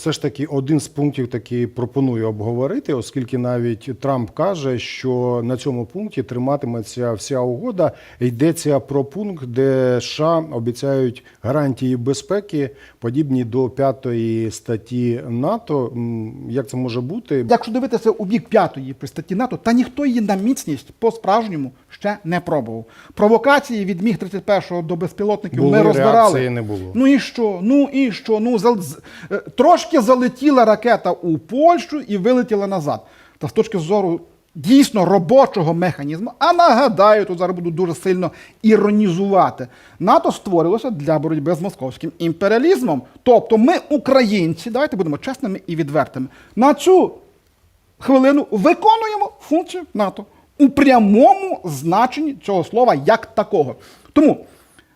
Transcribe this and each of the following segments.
Все ж таки, один з пунктів таки пропоную обговорити, оскільки навіть Трамп каже, що на цьому пункті триматиметься вся угода. Йдеться про пункт, де США обіцяють гарантії безпеки, подібні до п'ятої статті НАТО. Як це може бути? Якщо дивитися у бік п'ятої при статті НАТО, та ніхто її на міцність по-справжньому ще не пробував. Провокації від міг 31 до безпілотників Були, ми розбирали. не було. Ну і що? Ну і що? Ну е, трошки залетіла ракета у Польщу і вилетіла назад. Та з точки зору дійсно робочого механізму, а нагадаю, тут зараз буду дуже сильно іронізувати. НАТО створилося для боротьби з московським імперіалізмом. Тобто, ми, українці, давайте будемо чесними і відвертими. На цю хвилину виконуємо функцію НАТО у прямому значенні цього слова як такого. Тому,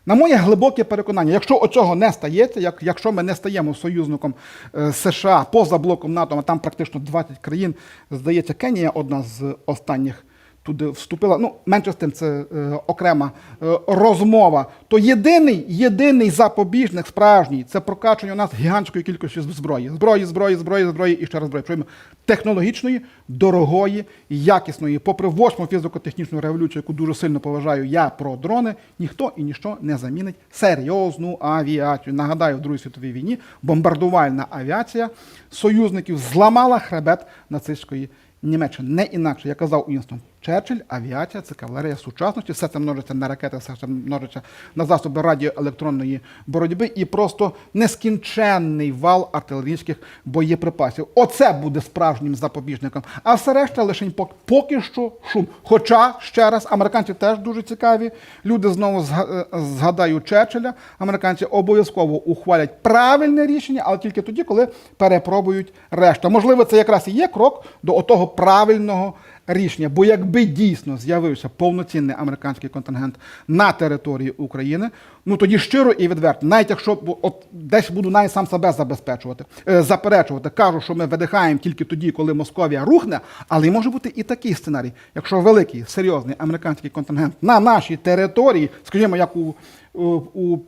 на моє глибоке переконання, якщо оцього не стається, як, якщо ми не стаємо союзником е, США поза блоком НАТО, а там практично 20 країн, здається, Кенія одна з останніх туди вступила. Ну, менше з тим, це е, окрема е, розмова. То єдиний, єдиний запобіжник справжній це прокачування у нас гігантської кількості зброї. Зброї, зброї, зброї, зброї і ще раз зброї. Чуємо технологічної, дорогої, якісної. Попри восьму фізико-технічну революцію, яку дуже сильно поважаю я про дрони, ніхто і ніщо не замінить серйозну авіацію. Нагадаю, в Другій світовій війні бомбардувальна авіація союзників зламала хребет нацистської Німеччини. Не інакше, як казав Уінстон Черчилль, авіація це кавалерія сучасності, все це множиться на ракети, все це множиться на засоби радіоелектронної боротьби і просто нескінченний вал артилерійських боєприпасів. Оце буде справжнім запобіжником. А все решта лише поки, що шум. Хоча, ще раз, американці теж дуже цікаві. Люди знову е, згадають Черчилля. Американці обов'язково ухвалять правильне рішення, але тільки тоді, коли перепробують решта. Можливо, це якраз і є крок до отого правильного рішення. Бо якби дійсно з'явився повноцінний американський контингент на території України, ну тоді щиро і відверто, навіть якщо от десь буду навіть сам себе забезпечувати, е, заперечувати, кажу, що ми видихаємо тільки тоді, коли Московія рухне, але може бути і такий сценарій, якщо великий серйозний американський контингент на нашій території, скажімо, як у, у, у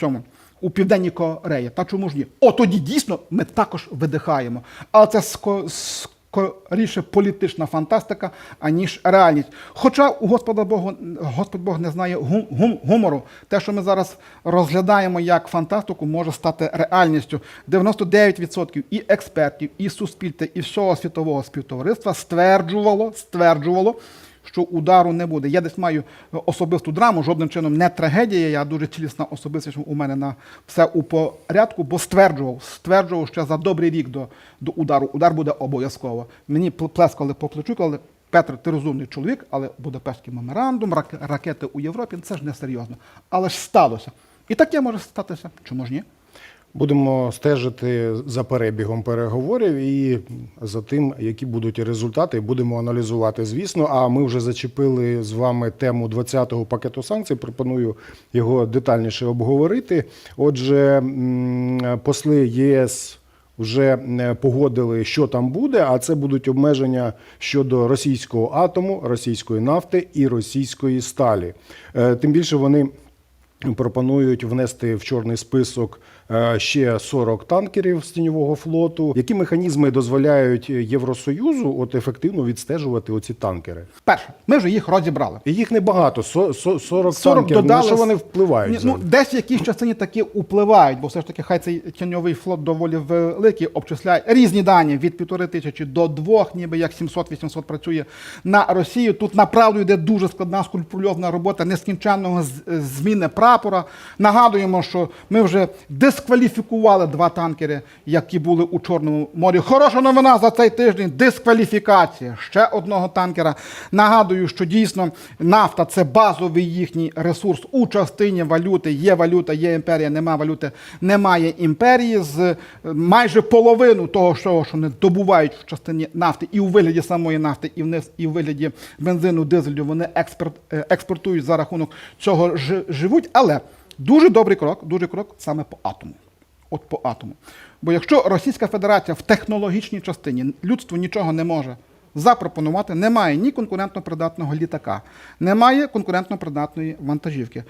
цьому. У Південній Кореї, та чому ж ні? О, тоді дійсно ми також видихаємо. Але це скоріше політична фантастика, аніж реальність. Хоча у Господа Бога, Господь Бог не знає гум- гум- гумору. Те, що ми зараз розглядаємо як фантастику, може стати реальністю. 99% і експертів, і суспільства, і всього світового співтовариства стверджувало, стверджувало, що удару не буде. Я десь маю особисту драму, жодним чином не трагедія. Я дуже цілісна особистість у мене на все у порядку, бо стверджував, стверджував ще за добрий рік до, до удару. Удар буде обов'язково. Мені пл- плескали по плечу, коли Петр, ти розумний чоловік, але Будапештський меморандум, рак- ракети у Європі це ж не серйозно. Але ж сталося. І таке може статися. Чому ж ні? Будемо стежити за перебігом переговорів і за тим, які будуть результати, будемо аналізувати. Звісно, а ми вже зачепили з вами тему 20-го пакету санкцій. Пропоную його детальніше обговорити. Отже, посли ЄС. Вже е, погодили, що там буде, а це будуть обмеження щодо російського атому, російської нафти і російської сталі. Е, Тим більше вони пропонують внести в чорний список ще 40 танкерів з тіньового флоту. Які механізми дозволяють Євросоюзу от ефективно відстежувати оці танкери? Перше, ми вже їх розібрали. І їх небагато, со- со- 40, 40 танкерів. додали. На що вони впливають? Ні, ну, десь в якійсь частині таки впливають, бо все ж таки хай цей тіньовий флот доволі великий, обчисляє різні дані від півтори тисячі до двох, ніби як 700-800 працює на Росію. Тут направду йде дуже складна скрупульозна робота нескінченного зміни прапора. Нагадуємо, що ми вже дискваліфікували два танкери, які були у Чорному морі. Хороша новина за цей тиждень. Дискваліфікація ще одного танкера. Нагадую, що дійсно нафта це базовий їхній ресурс у частині валюти. Є валюта, є імперія, нема валюти, немає імперії. З е, майже половину того, що, вони добувають в частині нафти, і у вигляді самої нафти, і вниз, і у вигляді бензину, дизелю, вони експорт, е, експортують за рахунок цього жи- живуть. Але дуже добрий крок, дуже крок саме по атому. От по атому. Бо якщо Російська Федерація в технологічній частині людству нічого не може запропонувати. Немає ні конкурентно придатного літака, немає конкурентно придатної вантажівки.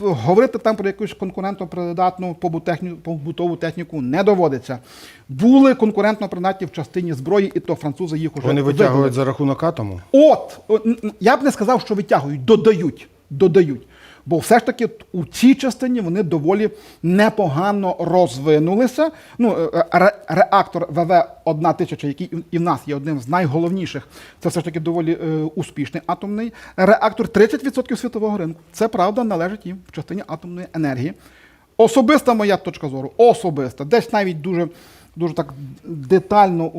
Говорити там про якусь конкурентно придатну побутову техніку не доводиться. Були конкурентно придатні в частині зброї, і то французи їх уже Вони витягують за рахунок атому. От, я б не сказав, що витягують, додають. додають. Бо все ж таки у цій частині вони доволі непогано розвинулися. Ну, е, ре- реактор ВВ-1000, який і в нас є одним з найголовніших, це все ж таки доволі е, успішний атомний реактор. 30% світового ринку. Це правда належить їм в частині атомної енергії. Особиста моя точка зору, особиста, десь навіть дуже, дуже так детально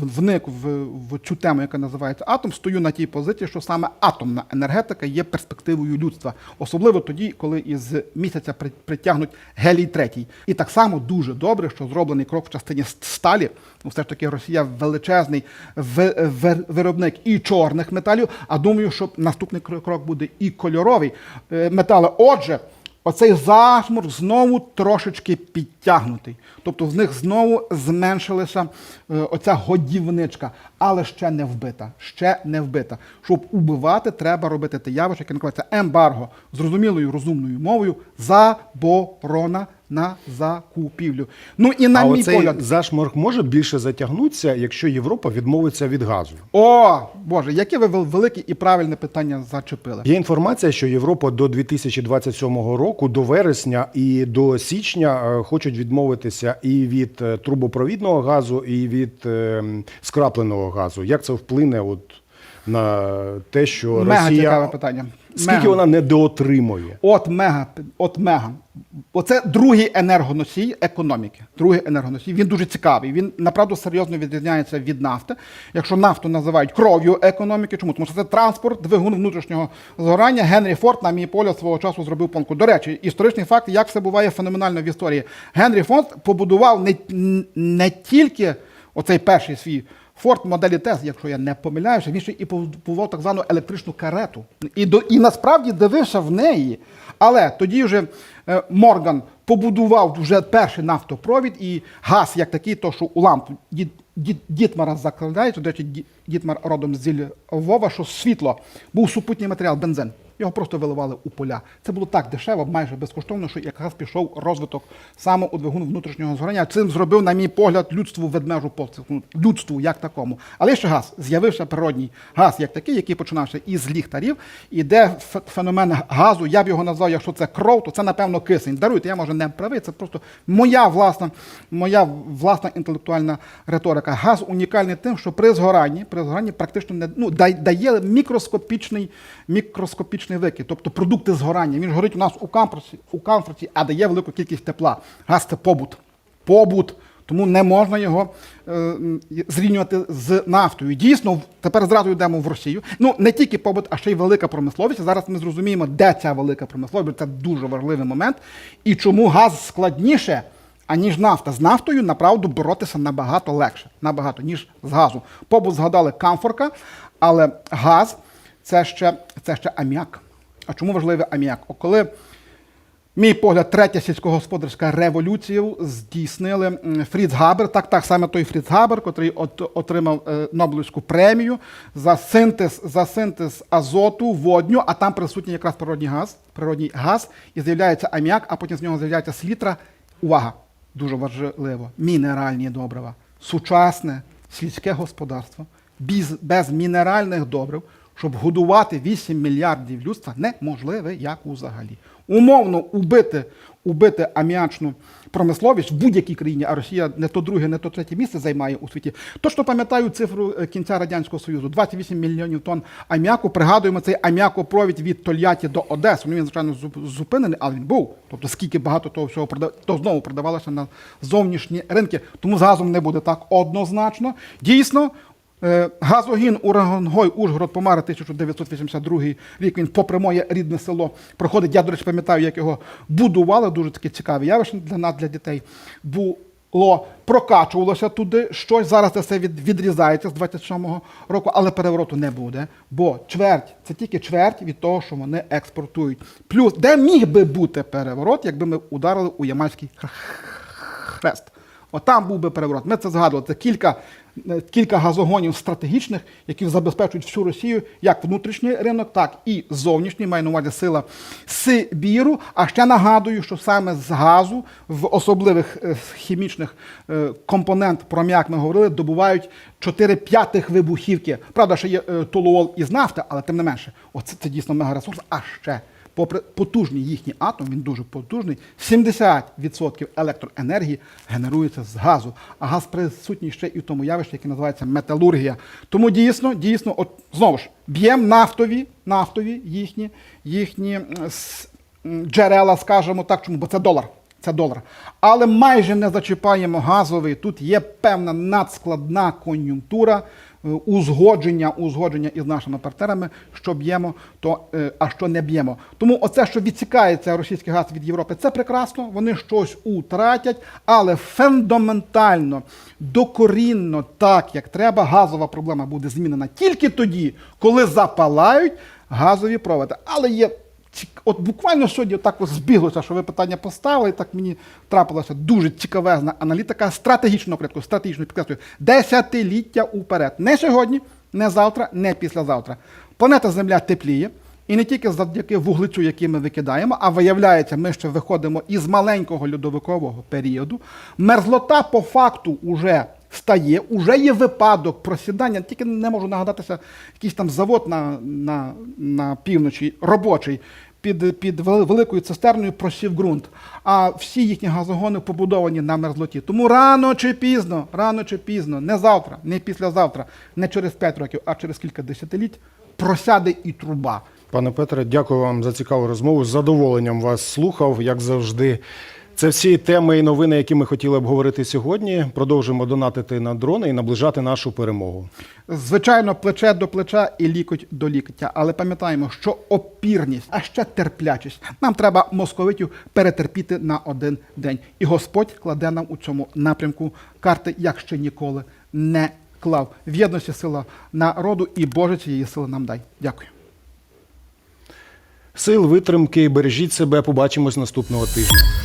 вник в, в цю тему, яка називається атом, стою на тій позиції, що саме атомна енергетика є перспективою людства, особливо тоді, коли із місяця притягнуть гелій третій. І так само дуже добре, що зроблений крок в частині сталі. Ну, все ж таки, Росія величезний ви- ви- виробник і чорних металів. А думаю, що наступний кро- крок буде і кольоровий е, метали. Отже. Оцей зашмур знову трошечки підтягнутий. Тобто з них знову зменшилася е, оця годівничка, але ще не вбита. Ще не вбита. Щоб убивати, треба робити те явище, яке називається ембарго. Зрозумілою розумною мовою заборона на закупівлю. Ну і на а мій оцей погляд. зашморг може більше затягнутися, якщо Європа відмовиться від газу. О, Боже, яке ви вел- велике і правильне питання зачепили. Є інформація, що Європа до 2027 року, до вересня і до січня е, хочуть відмовитися і від е, трубопровідного газу, і від е, скрапленого газу. Як це вплине от на те, що Мега Росія цікаве питання. скільки Мега. вона недоотримує? От мега, от мега. Оце другий енергоносій економіки. Другий енергоносій. Він дуже цікавий. Він направду серйозно відрізняється від нафти. Якщо нафту називають кров'ю економіки, чому? Тому що це транспорт, двигун внутрішнього згорання. Генрі Форд, на мій погляд, свого часу зробив планку. До речі, історичний факт, як все буває феноменально в історії. Генрі Форд побудував не, не тільки оцей перший свій. Форд моделі ТЕС, якщо я не помиляюся, він ще і побував так звану електричну карету. І, до, і насправді дивився в неї. Але тоді вже е, Морган побудував вже перший нафтопровід і газ як такий, то що у лампу дід, дід, Дітмара закладається, до речі, Дітмар родом з Львова, що світло був супутній матеріал, бензин. Його просто виливали у поля. Це було так дешево, майже безкоштовно, що якраз пішов розвиток саме у внутрішнього згорання. Цим зробив, на мій погляд, людству ведмежу посилку. Людству як такому. Але ще газ. З'явився природній газ як такий, який починався із ліхтарів. І де феномен газу, я б його назвав, якщо це кров, то це напевно кисень. Даруйте, я може не правий. Це просто моя власна, моя власна інтелектуальна риторика. Газ унікальний тим, що при згоранні, при згоранні практично не ну, дає мікроскопічний, мікроскопічний викид, тобто продукти згорання. Він ж горить у нас у камфорті, у камфорті, а дає велику кількість тепла. Газ це побут. Побут. Тому не можна його е, зрівнювати з нафтою. Дійсно, тепер зразу йдемо в Росію. Ну не тільки побут, а ще й велика промисловість. Зараз ми зрозуміємо, де ця велика промисловість. Це дуже важливий момент. І чому газ складніше, аніж нафта. З нафтою направду боротися набагато легше, набагато, ніж з газу. Побут згадали камфорка, але газ це ще, це ще аміак. А чому важливий аміак? О, коли Мій погляд, третя сільськогосподарська революція здійснили Фріц Габер, так, так саме той Фріц Габер, який от, отримав е, Нобелівську премію за синтез, за синтез азоту, водню, а там присутній якраз природній газ, природній газ, і з'являється аміак, а потім з нього з'являється слітра. Увага! Дуже важливо, мінеральні добрива. Сучасне сільське господарство без, без мінеральних добрив, щоб годувати 8 мільярдів людства, неможливе як взагалі. Умовно убити, убити аміачну промисловість в будь-якій країні, а Росія не то друге, не то третє місце займає у світі. Точно пам'ятаю цифру е, кінця Радянського Союзу. 28 мільйонів тонн аміаку. Пригадуємо цей аміакопровід від Тольятті до Одеси. Ну, він, звичайно, зупинений, але він був. Тобто, скільки багато того всього прода... то знову продавалося на зовнішні ринки. Тому з не буде так однозначно. Дійсно, Газогін Урагонгой Ужгород Помара 1982 рік. Він попри моє рідне село проходить. Я, до речі, пам'ятаю, як його будували. Дуже таке цікаве явище для нас, для дітей. Було прокачувалося туди щось. Зараз це все від, відрізається з 27-го року, але перевороту не буде. Бо чверть це тільки чверть від того, що вони експортують. Плюс, де міг би бути переворот, якби ми ударили у Ямальський хрест. Отам був би переворот. Ми це згадували. Це кілька, е, кілька газогонів стратегічних, які забезпечують всю Росію, як внутрішній ринок, так і зовнішній, маю на увазі сила Сибіру. А ще нагадую, що саме з газу в особливих е, хімічних е, компонент, про м'як ми говорили, добувають 4 п'ятих вибухівки. Правда, ще є толуол із нафти, але тим не менше, оце це дійсно мегаресурс. А ще попри потужний їхній атом, він дуже потужний. 70% електроенергії генерується з газу. А газ присутній ще і в тому явищі, яке називається металургія. Тому дійсно, дійсно, от знову ж б'ємо нафтові, нафтові їхні, їхні джерела, скажімо так, чому? Бо це долар. Це долар. Але майже не зачіпаємо газовий. Тут є певна надскладна кон'юнктура, е, узгодження, узгодження із нашими партнерами, що б'ємо, то е, а що не б'ємо. Тому оце, що відсікається російський газ від Європи, це прекрасно. Вони щось утратять, але фундаментально, докорінно, так як треба, газова проблема буде змінена тільки тоді, коли запалають газові проводи. Але є От буквально сьогодні так збіглося, що ви питання поставили, і так мені трапилася дуже цікавезна аналітика стратегічного порядку, стратегічно підкреслюю, десятиліття уперед. Не сьогодні, не завтра, не післязавтра. Планета Земля тепліє. І не тільки завдяки вуглецю, який ми викидаємо, а виявляється, ми ще виходимо із маленького льодовикового періоду. Мерзлота по факту уже стає, уже є випадок просідання. Тільки не можу нагадатися, якийсь там завод на, на, на півночі робочий. Під, під великою цистерною просів ґрунт, а всі їхні газогони побудовані на мерзлоті. Тому рано чи пізно, рано чи пізно, не завтра, не післязавтра, не через 5 років, а через кілька десятиліть просяде і труба. Пане Петре, дякую вам за цікаву розмову. З задоволенням вас слухав, як завжди. Це всі теми і новини, які ми хотіли обговорити сьогодні. Продовжимо донатити на дрони і наближати нашу перемогу. Звичайно, плече до плеча і лікоть до ліктя. Але пам'ятаємо, що опірність, а ще терплячість. Нам треба московитів перетерпіти на один день. І Господь кладе нам у цьому напрямку карти, як ще ніколи не клав. В єдності сила народу і Боже цієї сили нам дай. Дякую. Сил, витримки, бережіть себе. Побачимось наступного тижня.